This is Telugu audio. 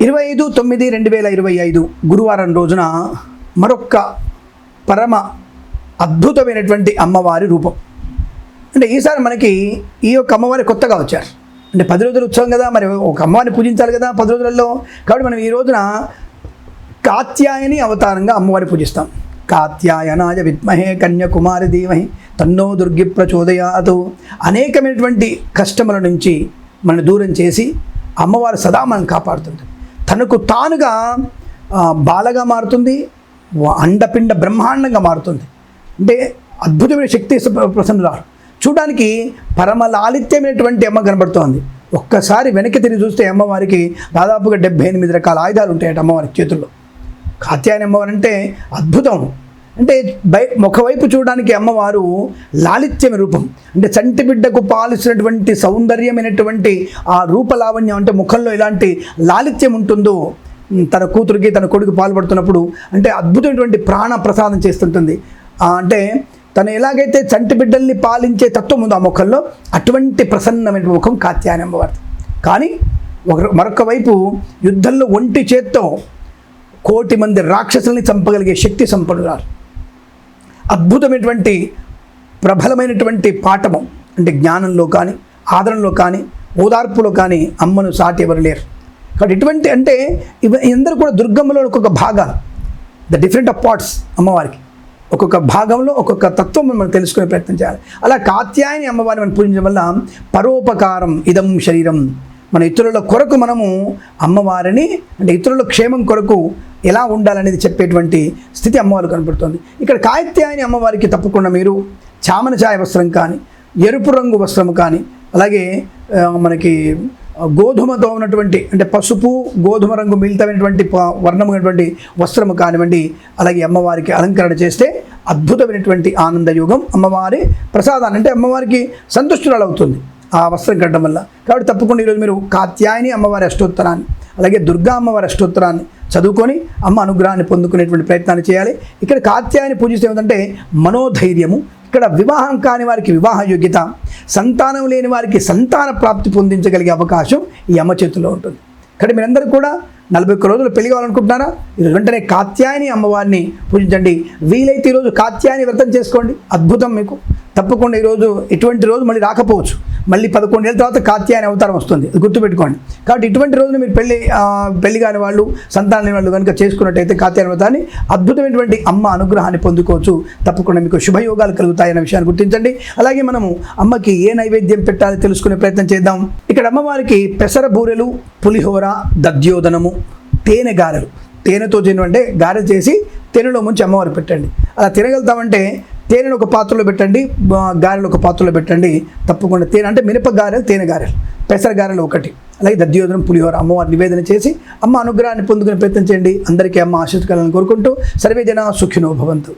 ఇరవై ఐదు తొమ్మిది రెండు వేల ఇరవై ఐదు గురువారం రోజున మరొక్క పరమ అద్భుతమైనటువంటి అమ్మవారి రూపం. అంటే ఈసారి మనకి ఈ యొక్క అమ్మవారి కొత్తగా వచ్చారు. అంటే పది రోజుల ఉత్సవం కదా మరి ఒక అమ్మవారిని పూజించాలి కదా పది రోజులలో. కాబట్టి మనం ఈ రోజున కాత్యాయని అవతారంగా అమ్మవారి పూజిస్తాం. కాత్యాయనాయ విద్మహే కన్యాకుమారి ధీమహి తన్నో దుర్గి ప్రచోదయాతు. అనేకమైనటువంటి కష్టముల నుంచి మనం దూరం చేసి అమ్మవారు సదా మనం కాపాడుతుంది తనకు తానుగా బాలగా మారుతుంది అండపిండ బ్రహ్మాండంగా మారుతుంది. అంటే అద్భుతమైన శక్తి ప్రసన్నురాలు. చూడడానికి పరమ లాలిత్యమైనటువంటి అమ్మ కనబడుతోంది. ఒక్కసారి వెనక్కి తిరిగి చూస్తే అమ్మవారికి దాదాపుగా డెబ్బై ఎనిమిది రకాల ఆయుధాలు ఉంటాయట అమ్మవారి చేతుల్లో. కాత్యాయని అమ్మవారు అంటే అద్భుతం. అంటే బై ఒకవైపు చూడడానికి అమ్మవారు లాలిత్యం రూపం అంటే చంటి బిడ్డకు పాలిస్తున్నటువంటి సౌందర్యమైనటువంటి ఆ రూపలావణ్యం అంటే ముఖంలో ఎలాంటి లాలిత్యం ఉంటుందో తన కూతురికి తన కొడుకు పాల్పడుతున్నప్పుడు అంటే అద్భుతమైనటువంటి ప్రాణ ప్రసాదం చేస్తుంటుంది. అంటే తను ఎలాగైతే చంటి బిడ్డల్ని పాలించే తత్వం ఉందో ఆ ముఖంలో అటువంటి ప్రసన్నమైన ముఖం కాత్యాయని అమ్మవారు. కానీ ఒక మరొక వైపు యుద్ధంలో ఒంటి చేత్తో కోటి మంది రాక్షసుల్ని చంపగలిగే శక్తి సంపన్నురారు అద్భుతమైనటువంటి ప్రబలమైనటువంటి పాఠము. అంటే జ్ఞానంలో కానీ ఆదరణలో కానీ ఓదార్పులో కానీ అమ్మను సాటి ఎవరు లేరు. కాబట్టి ఇటువంటి అంటే ఇవ అందరూ కూడా దుర్గమ్మలో ఒక్కొక్క భాగాలు. ద డిఫరెంట్ ఆఫ్ పార్ట్స్ అమ్మవారికి. ఒక్కొక్క భాగంలో ఒక్కొక్క తత్వం మనం తెలుసుకునే ప్రయత్నం చేయాలి. అలా కాత్యాయని అమ్మవారిని మనం పూజించడం వల్ల పరోపకారం ఇదం శరీరం. మన ఇతరుల కొరకు మనము అమ్మవారిని అంటే ఇతరుల క్షేమం కొరకు ఎలా ఉండాలనేది చెప్పేటువంటి స్థితి అమ్మవారు కనపడుతుంది. ఇక్కడ కాయత్యాయని అమ్మవారికి తప్పకుండా మీరు చామన ఛాయ వస్త్రం కానీ ఎరుపు రంగు వస్త్రం కానీ అలాగే మనకి గోధుమతో ఉన్నటువంటి అంటే పసుపు గోధుమ రంగు మిళితమైనటువంటి ప- వర్ణమైనటువంటి వస్త్రము కానివ్వండి అలాగే అమ్మవారికి అలంకరణ చేస్తే అద్భుతమైనటువంటి ఆనందయోగం అమ్మవారి ప్రసాదాన్ని అంటే అమ్మవారికి సంతుష్టురాలు అవుతుంది ఆ వస్త్రం కట్టడం వల్ల. కాబట్టి తప్పకుండా ఈరోజు మీరు కాత్యాయని అమ్మవారి అష్టోత్తరాన్ని అలాగే దుర్గా అమ్మవారి అష్టోత్తరాన్ని చదువుకొని అమ్మ అనుగ్రహాన్ని పొందుకునేటువంటి ప్రయత్నాన్ని చేయాలి. ఇక్కడ కాత్యాయని పూజిస్తే ఏమిటంటే మనోధైర్యము ఇక్కడ వివాహం కాని వారికి వివాహ యోగ్యత సంతానం లేని వారికి సంతాన ప్రాప్తి పొందించగలిగే అవకాశం ఈ అమ్మ చేతిలో ఉంటుంది. ఇక్కడ మీరందరూ కూడా నలభై ఒక్క రోజులు పెళ్ళి కావాలనుకుంటున్నారా? ఈరోజు వెంటనే కాత్యాయని అమ్మవారిని పూజించండి. వీలైతే ఈరోజు కాత్యాయని వ్రతం చేసుకోండి. అద్భుతం మీకు. తప్పకుండా ఈరోజు ఎటువంటి రోజు మళ్ళీ రాకపోవచ్చు. మళ్ళీ పదకొండేళ్ళ తర్వాత కాత్యాయని అవతారం వస్తుంది. అది గుర్తుపెట్టుకోండి. కాబట్టి ఇటువంటి రోజున మీరు పెళ్ళి పెళ్ళి కాని వాళ్ళు సంతానం లేని వాళ్ళు కనుక చేసుకున్నట్టయితే కాత్యాయని అవతారాన్ని అద్భుతమైనటువంటి అమ్మ అనుగ్రహాన్ని పొందుకోవచ్చు. తప్పకుండా మీకు శుభయోగాలు కలుగుతాయన్న విషయాన్ని గుర్తించండి. అలాగే మనము అమ్మకి ఏ నైవేద్యం పెట్టాలి తెలుసుకునే ప్రయత్నం చేద్దాం. ఇక్కడ అమ్మవారికి పెసర బూరెలు పులిహోర దద్యోదనము తేనె గారెలు. తేనెతో చేయమంటే గారెలు చేసి తేనెలో ముంచి అమ్మవారు పెట్టండి. అలా తినగలుగుతామంటే తేనెను ఒక పాత్రలో పెట్టండి గారెలు ఒక పాత్రలో పెట్టండి తప్పకుండా తేనె అంటే మినప గారెలు తేనె గారెలు పెసర గారెలు ఒకటి. అలాగే దద్యోదనం పులిహోర అమ్మవారి నివేదన చేసి అమ్మ అనుగ్రహాన్ని పొందుకునే ప్రయత్నం చేయండి. అందరికీ అమ్మ ఆశీర్వాదాలను కోరుకుంటూ సర్వే జన సుఖినో భవంతు.